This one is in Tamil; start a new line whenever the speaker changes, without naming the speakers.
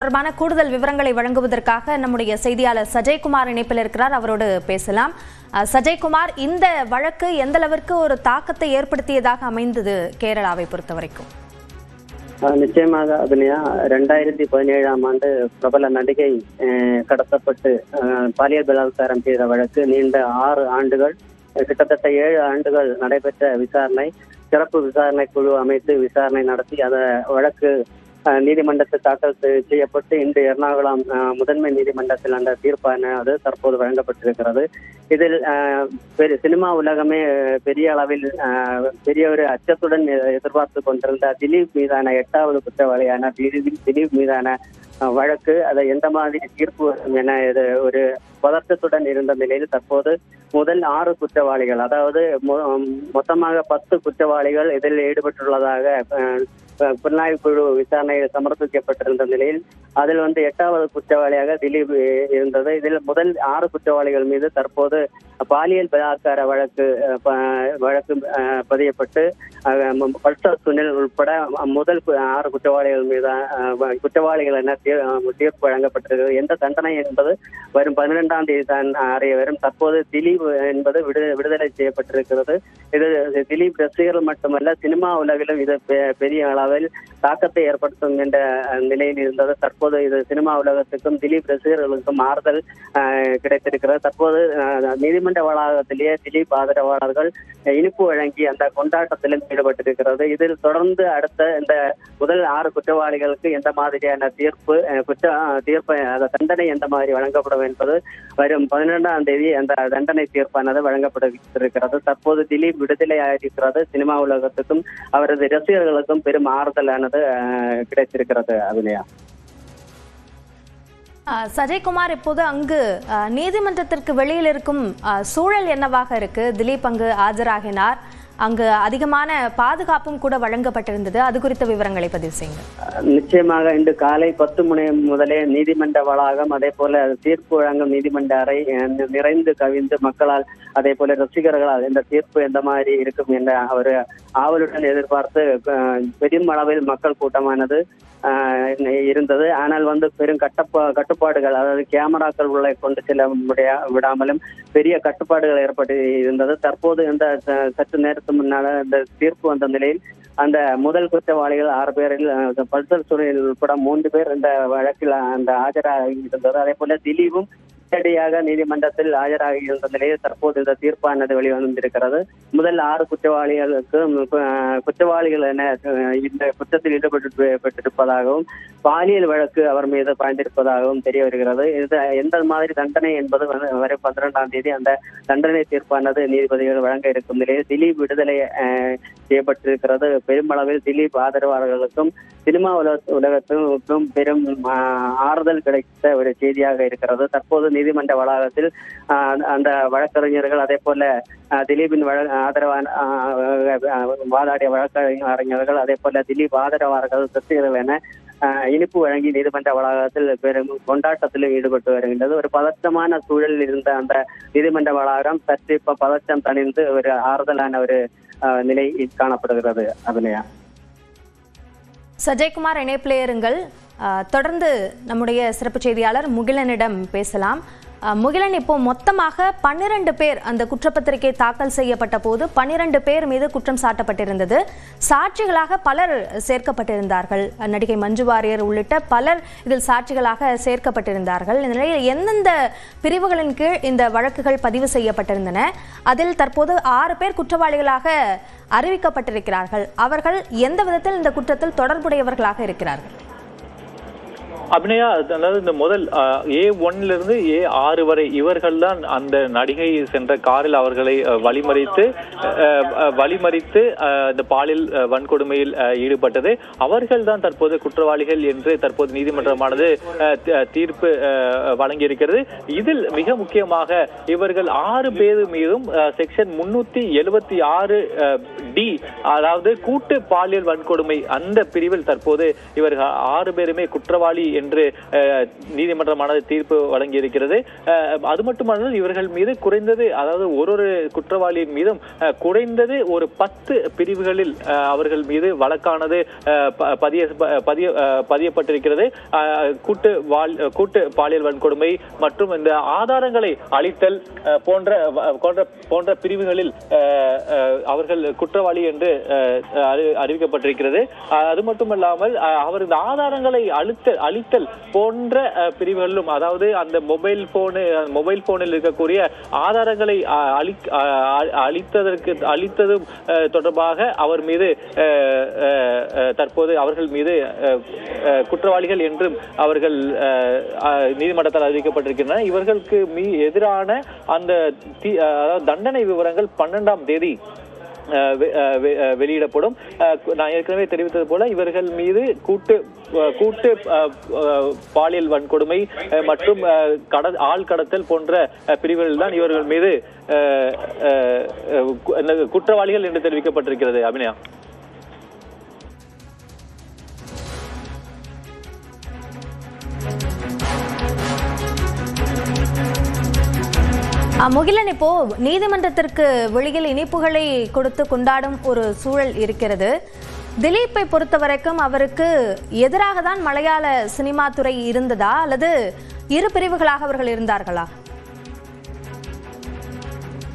தொடர்பான கூடுதல் விவரங்களை வழங்குவதற்காக நம்முடைய செய்தியாளர் சஜய்குமார் இணைப்பில் இருக்கிறார். அவரோடு பேசலாம். சஜய்குமார் இந்த வழக்கு எந்த அளவிற்கு ஒரு தாக்கத்தை ஏற்படுத்தியதாக அமைந்தது கேரளாவை பொறுத்த வரைக்கும்
ஆஹ் நிச்சயமாக அபிநயா ரெண்டாயிரத்தி பதினேழாம் ஆண்டு பிரபல நடிகை கடத்தப்பட்டு பாலியல் பலாத்காரம் செய்த வழக்கு நீண்ட ஆறு ஆண்டுகள் கிட்டத்தட்ட ஏழு ஆண்டுகள் நடைபெற்ற விசாரணை சிறப்பு விசாரணை குழு அமைத்து விசாரணை நடத்தி அந்த வழக்கு நீதிமன்றத்தில் தாக்கல் செய்யப்பட்டு இன்று எர்ணாகுளம் முதன்மை நீதிமன்றத்தில் அந்த தீர்ப்பானது தற்போது வழங்கப்பட்டிருக்கிறது. இதில் சினிமா உலகமே பெரிய அளவில் பெரிய ஒரு அச்சத்துடன் எதிர்பார்த்து கொண்டிருந்த திலீப் மீதான எட்டாவது குற்றவாளியான திலீப் திலீப் மீதான வழக்கு அதை எந்த மாதிரி தீர்ப்பு வரும் என இது ஒரு பதற்றத்துடன் இருந்த நிலையில் தற்போது முதல் ஆறு குற்றவாளிகள் அதாவது மொ- மொத்தமாக பத்து குற்றவாளிகள் இதில் ஈடுபட்டுள்ளதாக புலனாய்வு குழு விசாரணையில் சமர்ப்பிக்கப்பட்டிருந்த நிலையில் அதில் வந்து எட்டாவது குற்றவாளியாக திலீப் இருந்தது. இதில் முதல் ஆறு குற்றவாளிகள் மீது தற்போது பாலியல் பலாத்கார வழக்கு வழக்கு பதியப்பட்டு அஹ், பல்சர் சுனில் உட்பட முதல் ஆறு குற்றவாளிகள் மீது குற்றவாளிகள் என தீர்- தீர்ப்பு வழங்கப்பட்டிருக்கிறது. எந்த தண்டனை என்பது வரும் பன்னிரெண்டாம் தேதி தான் அறிய வரும். தற்போது திலீப் என்பது விடு விடுதலை செய்யப்பட்டிருக்கிறது. இது திலீப் ரசிகர்கள் மட்டுமல்ல சினிமா உலகிலும் இது பெரிய அளவில் தாக்கத்தை ஏற்படுத்தும் என்ற நிலையில் இருந்தது. தற்போது இது சினிமா உலகத்துக்கும் திலீப் ரசிகர்களுக்கும் ஆறுதல் கிடைத்திருக்கிறது. தற்போது நீதிமன்ற வளாகத்திலேயே திலீப் ஆதரவாளர்கள் இனிப்பு வழங்கி அந்த கொண்டாட்டத்திலும் ஈடுபட்டிருக்கிறது. இதில் தொடர்ந்து அடுத்த இந்த முதல் ஆறு குற்றவாளிகளுக்கு எந்த மாதிரியான தீர்ப்பு அஹ், குற்ற தீர்ப்பு அந்த தண்டனை எந்த மாதிரி வழங்கப்படும் என்பது வரும் பதினெண்டாம் தேதி அந்த தண்டனை தீர்ப்பானது வழங்கப்பட்டிருக்கிறது. தற்போது திலீப் விடுதலை ஆயிருக்கிறது. சினிமா உலகத்துக்கும் அவரது ரசிகர்களுக்கும் பெரும் ஆறுதலானது அஹ், கிடைத்திருக்கிறது அபிநயா.
சஜய்குமார் இப்போது அங்கு அஹ், நீதிமன்றத்திற்கு வெளியில் இருக்கும் சூழல் என்னவாக இருக்கு? திலீப் அங்கு ஆஜராகினார். அங்கு அதிகமான பாதுகாப்பும் கூட வழங்கப்பட்டிருந்தது. அது குறித்த விவரங்களை பதிவு செய்யுங்க
நிச்சயமாக இன்று காலை பத்து மணி முதலே நீதிமன்ற வளாகம் அதே போல தீர்ப்பு வழங்கும் நீதிமன்ற அறை நிறைந்து கவிந்து மக்களால் அதே போல ரசிகர்களால் இந்த தீர்ப்பு எந்த மாதிரி இருக்கும் என்ற ஒரு ஆவலுடன் எதிர்பார்த்து பெரும் அளவில் மக்கள் கூட்டமானது. இருந்தது. ஆனால் வந்து பெரும் கட்டப்பா கட்டுப்பாடுகள் அதாவது கேமராக்கள் உள்ள கொண்டு செல்ல முடியா விடாமலும் பெரிய கட்டுப்பாடுகள் ஏற்பட்டு இருந்தது. தற்போது இந்த சற்று நேரத்துக்கு முன்னால இந்த தீர்ப்பு வந்த நிலையில் அந்த முதல் குற்றவாளிகள் ஆறு பேரில் அஹ், பல்சர் சுரையில் உட்பட மூன்று பேர் இந்த வழக்கில் அந்த ஆஜராகி இருந்தது. அதே போல திலீபும் நேரடியாக நீதிமன்றத்தில் ஆஜராக இருந்த நிலையில் தற்போது இந்த தீர்ப்பானது வெளிவந்திருக்கிறது. முதல் ஆறு குற்றவாளிகளுக்கு குற்றவாளிகள் என அஹ், இந்த குற்றத்தில் ஈடுபட்டிருப்பதாகவும் பாலியல் வழக்கு அவர் மீது பாய்ந்திருப்பதாகவும் தெரிய வருகிறது. இது எந்த மாதிரி தண்டனை என்பது வரை பன்னிரெண்டாம் தேதி அந்த தண்டனை தீர்ப்பானது நீதிபதிகள் வழங்க இருக்கும் நிலையில் திலீப் விடுதலை செய்யப்பட்டிருக்கிறது. பெருமளவில் திலீப் ஆதரவாளர்களுக்கும் சினிமா உலக உலகத்துக்கும் பெரும் ஆறுதல் கிடைத்த ஒரு செய்தியாக இருக்கிறது. தற்போது நீதிமன்ற வளாகத்தில் அந்த வழக்கறிஞர்கள் அதே போல திலீபின் வழ ஆதரவான வாதாடிய வழக்கறிஞர்கள் அதே போல திலீப் ஆதரவாளர்கள் ரசிகர்கள் என இனிப்பு வழங்கி நீதிமன்ற வளாகத்தில் பெரும் கொண்டாட்டத்திலும் ஈடுபட்டு வருகின்றது. ஒரு பதற்றமான சூழலில் இருந்த அந்த நீதிமன்ற வளாகம் சற்று இப்ப பதற்றம் தணிந்து ஒரு ஆறுதலான ஒரு நிலை காணப்படுகிறது. அபிநயா.
சஜய்குமார் இணைப்பிலே இருங்கள். தொடர்ந்து நம்முடைய சிறப்பு செய்தியாளர் முகிலனிடம் பேசலாம். முகிலன் இப்போ மொத்தமாக பன்னிரண்டு பேர் அந்த குற்றப்பத்திரிகை தாக்கல் செய்யப்பட்ட போது பன்னிரண்டு பேர் மீது குற்றம் சாட்டப்பட்டிருந்தது. சாட்சிகளாக பலர் சேர்க்கப்பட்டிருந்தார்கள். நடிகை மஞ்சு வாரியர் உள்ளிட்ட பலர் இதில் சாட்சிகளாக சேர்க்கப்பட்டிருந்தார்கள். இந்த நிலையில் எந்தெந்த பிரிவுகளின் கீழ் இந்த வழக்குகள் பதிவு செய்யப்பட்டிருந்தன? அதில் தற்போது ஆறு பேர் குற்றவாளிகளாக அறிவிக்கப்பட்டிருக்கிறார்கள். அவர்கள் எந்த விதத்தில் இந்த குற்றத்தில் தொடர்புடையவர்களாக இருக்கிறார்கள்?
அபிநயா அதாவது இந்த முதல் ஏ ஒன்ல இருந்து ஏ ஆறு வரை இவர்கள் தான் அந்த நடிகை சென்ற காரில் அவர்களை வழிமறித்து வழிமறித்து இந்த பாலியல் வன்கொடுமையில் ஈடுபட்டது. அவர்கள் தான் தற்போது குற்றவாளிகள் என்று தற்போது நீதிமன்றமானது தீர்ப்பு வழங்கியிருக்கிறது. இதில் மிக முக்கியமாக இவர்கள் ஆறு பேர் மீதும் செக்ஷன் முன்னூத்தி எழுபத்தி ஆறு டி அதாவது கூட்டு பாலியல் வன்கொடுமை அந்த பிரிவில் தற்போது இவர்கள் ஆறு பேருமே குற்றவாளி என்று நீதிமன்றமானது தீர்ப்பு வழங்கியிருக்கிறது. அது மட்டுமல்லாது இவர்கள் மீது குறைந்தது அதாவது ஒரு ஒரு குற்றவாளியின் மீதும் குறைந்தது ஒரு பத்து பிரிவுகளில் அவர்கள் மீது வழக்கானது ப- பதிய பதிய பதியப்பட்டிருக்கிறது. கூட்டு வாழ் கூட்டு பாலியல் வன்கொடுமை மற்றும் இந்த ஆதாரங்களை அளித்தல் போன்ற போன்ற போன்ற பிரிவுகளில் அவர்கள் குற்றவாளி என்று அறி- அறிவிக்கப்பட்டிருக்கிறது. அது மட்டுமல்லாமல் அவர் இந்த ஆதாரங்களை அழுத்த அளித்தல் போன்ற பிரிவுகளிலும் அதாவது அந்த மொபைல் போனு மொபைல் போனில் இருக்கக்கூடிய ஆதாரங்களை அளித்ததற்கு அளித்ததும் தொடர்பாக அவர் மீது தற்போது அவர்கள் மீது குற்றவாளிகள் என்றும் அவர்கள் நீதிமன்றத்தால் அறிவிக்கப்பட்டிருக்கின்றன. இவர்களுக்கு மீ எதிரான அந்த தீ- அதாவது தண்டனை விவரங்கள் பன்னெண்டாம் தேதி வெ- வெ- வெளியிடப்படும். நான் ஏற்கனவே தெரிவித்தது போல இவர்கள் மீது கூட்டு கூட்டு பாலியல் வன்கொடுமை மற்றும் கட ஆள் கடத்தல் போன்ற பிரிவுகளில் தான் இவர்கள் மீது அஹ், குற்றவாளிகள் என்று தெரிவிக்கப்பட்டிருக்கிறது அபிநயா.
அஹ், முகிலன் இப்போ நீதிமன்றத்திற்கு வெளியில் இனிப்புகளை கொடுத்து கொண்டாடும் ஒரு சூழல் இருக்கிறது. திலீப்பை பொறுத்த வரைக்கும் அவருக்கு எதிராக தான் மலையாள சினிமா துறை இருந்ததா? அல்லது இரு பிரிவுகளாக அவர்கள் இருந்தார்களா?